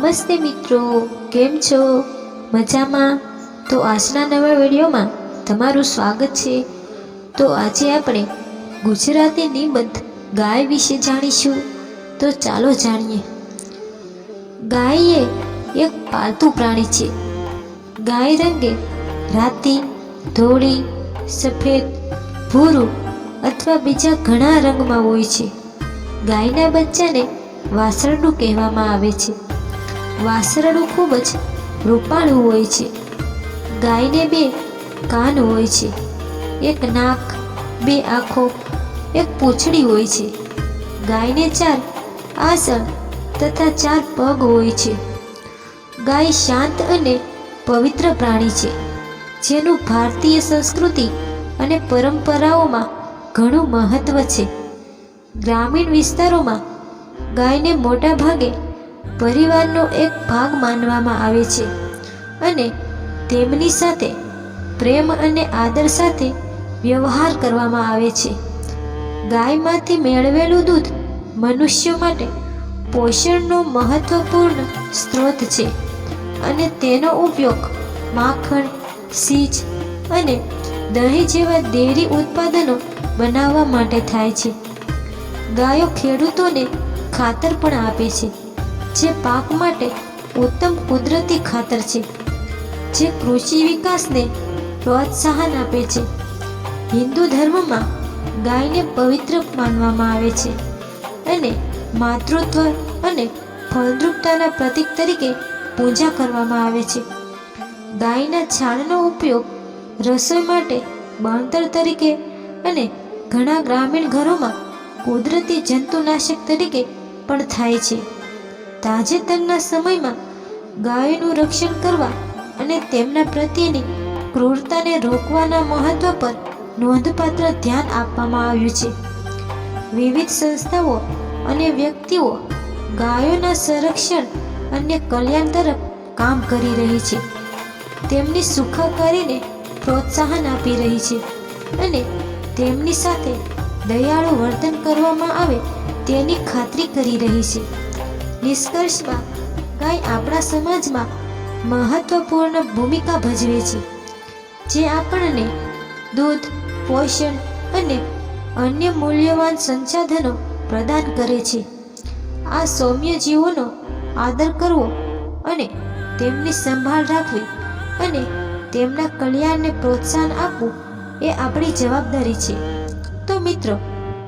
નમસ્તે મિત્રો, કેમ છો? મજામાં? તો આજના નવા વિડીયોમાં તમારું સ્વાગત છે. તો આજે આપણે ગુજરાતી નિબંધ ગાય વિશે જાણીશું. તો ચાલો જાણીએ. ગાય એ એક પાલતુ પ્રાણી છે. ગાય રંગે રાતી, ધોળી, સફેદ, ભૂરું અથવા બીજા ઘણા રંગમાં હોય છે. ગાયના બચ્ચાને વાસરડું કહેવામાં આવે છે. વાસરડું ખૂબ જ રૂપાળું હોય છે. ગાયને બે કાન હોય છે. એક નાક, બે આંખો, એક પૂંછડી હોય છે. ગાયને ચાર આસણ તથા ચાર પગ હોય છે. ગાય શાંત અને પવિત્ર પ્રાણી છે, જેનું ભારતીય સંસ્કૃતિ અને પરંપરાઓમાં ઘણું મહત્ત્વ છે. ગ્રામીણ વિસ્તારોમાં ગાયને મોટા ભાગે પરિવારનો એક ભાગ માનવામાં આવે છે અને તેમની સાથે પ્રેમ અને આદર સાથે વ્યવહાર કરવામાં આવે છે. ગાયમાંથી મેળવેલું દૂધ મનુષ્યો માટે પોષણનો મહત્વપૂર્ણ સ્ત્રોત છે અને તેનો ઉપયોગ માખણ, સીજ અને દહીં જેવા ડેરી ઉત્પાદનો બનાવવા માટે થાય છે. ગાયો ખેડૂતોને ખાતર પણ આપે છે. જે પાક માટે ઉત્તમ કુદરતી ખાતર છે, જે કૃષિ વિકાસને પ્રોત્સાહન આપે છે. હિન્દુ ધર્મમાં ગાયને પવિત્ર માનવામાં આવે છે અને માતૃત્વ અને ફળદ્રુપતાના પ્રતીક તરીકે પૂજા કરવામાં આવે છે. ગાયના છાણનો ઉપયોગ રસોઈ માટે બણતર તરીકે અને ઘણા ગ્રામીણ ઘરોમાં કુદરતી જંતુનાશક તરીકે પણ થાય છે. તાજેતરના સમયમાં ગાયોનું રક્ષણ કરવા અને તેમના પ્રત્યેની ક્રૂરતાને રોકવાના મહત્વ પર નોંધપાત્ર ધ્યાન આપવામાં આવ્યું છે. વિવિધ સંસ્થાઓ અને વ્યક્તિઓ ગાયોના સંરક્ષણ અને કલ્યાણ તરફ કામ કરી રહી છે. તેમની સુખાકારીને પ્રોત્સાહન આપી રહી છે અને તેમની સાથે દયાળુ વર્તન કરવામાં આવે તેની ખાતરી કરી રહી છે. નિષ્કર્ષમાં ગાય આપણા સમાજમાં મહત્વપૂર્ણ ભૂમિકા ભજવે છે, જે આપણને દૂધ, પોષણ અને અન્ય મૂલ્યવાન સંસાધનો પ્રદાન કરે છે. આ સૌમ્ય જીવોનો આદર કરવો અને તેમની સંભાળ રાખવી અને તેમના કલ્યાણને પ્રોત્સાહન આપવું એ આપણી જવાબદારી છે. તો મિત્રો,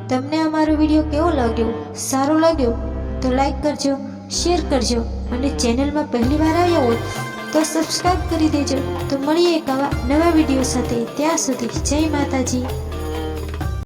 તમને અમારો વીડિયો કેવો લાગ્યો? સારો લાગ્યો? તો લાઈક કરજો શેર કરજો અને ચેનલમાં પહેલી વાર આવ્યા હોય તો સબસ્ક્રાઈબ કરી દેજો. તો મળીએ એક આવા નવા વીડિયો સાથે. ત્યાં સુધી જય માતાજી.